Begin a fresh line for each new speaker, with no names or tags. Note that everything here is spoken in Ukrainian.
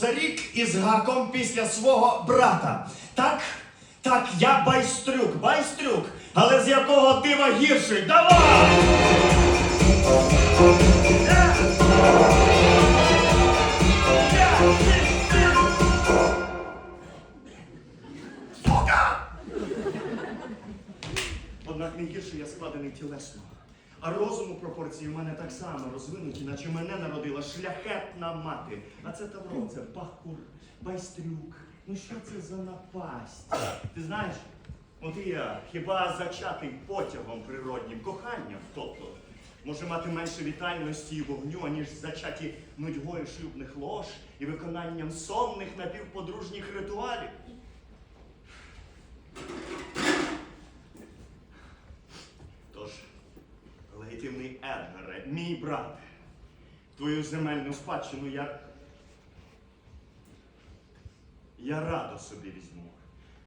За рік із гаком після свого брата. Так, так, я байстрюк, байстрюк, але з якого дива гірший? Давай! Сука! Однак не гірше я складений тілесно. А розуму пропорції в мене так само розвинуті, наче мене народила шляхетна мати. А це Тавро, це Бахур, Байстрюк. Ну що це за напасть? Ти знаєш, от і я, хіба зачатий потягом природнім, коханням, тобто, може мати менше вітальності і вогню, аніж зачаті нудьгою шлюбних лож і виконанням сонних напівподружніх ритуалів. Мій брат, твою земельну спадщину я. Я радо собі візьму.